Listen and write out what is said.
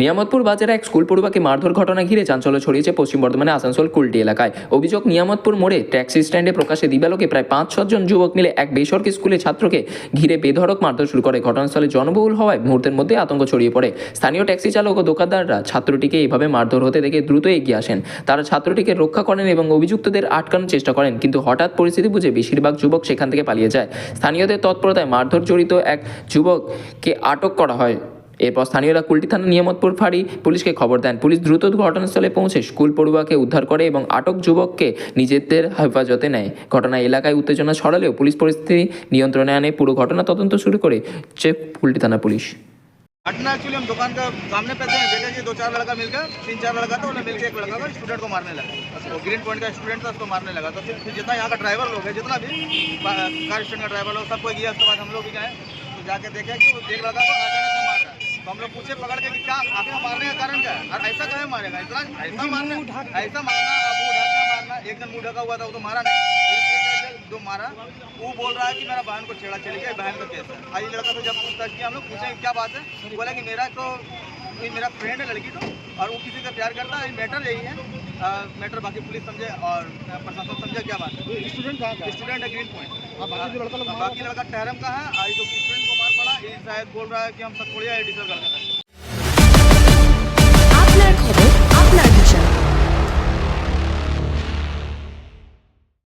নিয়ামতপুর বাজারে এক স্কুল পড়ুয়াকে মারধর ঘটনা ঘিরে চাঞ্চল্য ছড়িয়েছে পশ্চিম বর্ধমানে আসানসোল কুলটি এলাকায়। অভিযোগ, নিয়ামতপুর মোড়ে ট্যাক্সি স্ট্যান্ডে প্রকাশে দিবালোকে প্রায় পাঁচ সাতজন যুবক মিলে এক বেসরকারি স্কুলের ছাত্রকে ঘিরে বেধড়ক মারধর শুরু করে। ঘটনাস্থলে জনবহুল হওয়ায় মুহূর্তের মধ্যে আতঙ্ক ছড়িয়ে পড়ে। স্থানীয় ট্যাক্সি চালক ও দোকানদাররা ছাত্রটিকে এইভাবে মারধর হতে দেখে দ্রুত এগিয়ে আসেন। তারা ছাত্রটিকে রক্ষা করেন এবং অভিযুক্তদের আটকানোর চেষ্টা করেন, কিন্তু হঠাৎ পরিস্থিতি বুঝে বেশিরভাগ যুবক সেখান থেকে পালিয়ে যায়। স্থানীয়দের তৎপরতায় মারধর জড়িত এক যুবককে আটক করা হয়। এরপর স্থানীয়রা কুলটি থানা নিয়ামতপুর ফাঁড়ি পুলিশকে খবর দেন পুলিশ দ্রুত ঘটনাস্থলে পৌঁছে স্কুল পড়ুয়াকে উদ্ধার করে এবং আটক যুবককে নিজেদের হেফাজতে নেয় ঘটনায় এলাকায় উত্তেজনা ছড়ালেও পুলিশ পরিস্থিতি নিয়ন্ত্রণে আনে পুরো ঘটনা তদন্ত শুরু করে যে কুলটি থানা পুলিশ घटना एक्चुअली हम दुकान का सामने पे थे देखा कि दो चार लड़का मिलकर तीन चार लड़का था उन्हें मिलकर एक लड़का को स्टूडेंट को मारने लगा तो ग्रीन पॉइंट का स्टूडेंट था उसको मारने लगा तो फिर फिर जितना यहाँ का ड्राइवर लोग है जितना भी बा- कार स्टैंड का ड्राइवर लोग सबको गया उसके बाद हम लोग भी गए तो जाके देखे कि वो एक लड़का को तो हम लोग पूछे पकड़ के कि क्या आखिर मारने का कारण क्या है? और ऐसा कहे मारेगा इतना ऐसा मारना ऐसा मारना अब मुँह ढक मारना? एक दिन मुँह ढका हुआ था वो तो मारा नहीं। जो मारा वो बोल रहा है कि मेरा बहन को छेड़ा चली गई बहन का केस है। आज लड़का तो जब पूछताछ किया हम लोग पूछे क्या बात है? बोला कि मेरा तो मेरा फ्रेंड है लड़की तो और वो किसी से प्यार करता है मैटर यही है। मैटर बाकी पुलिस समझे और प्रशासन समझे क्या बात है। स्टूडेंट कहाँ स्टूडेंट है? ग्रीन पॉइंट बाकी लड़का बाकी लड़का टहरम का है और जो स्टूडेंट को मार ये शायद बोल रहा है कि हम सतपुड़िया कर रहे हैं।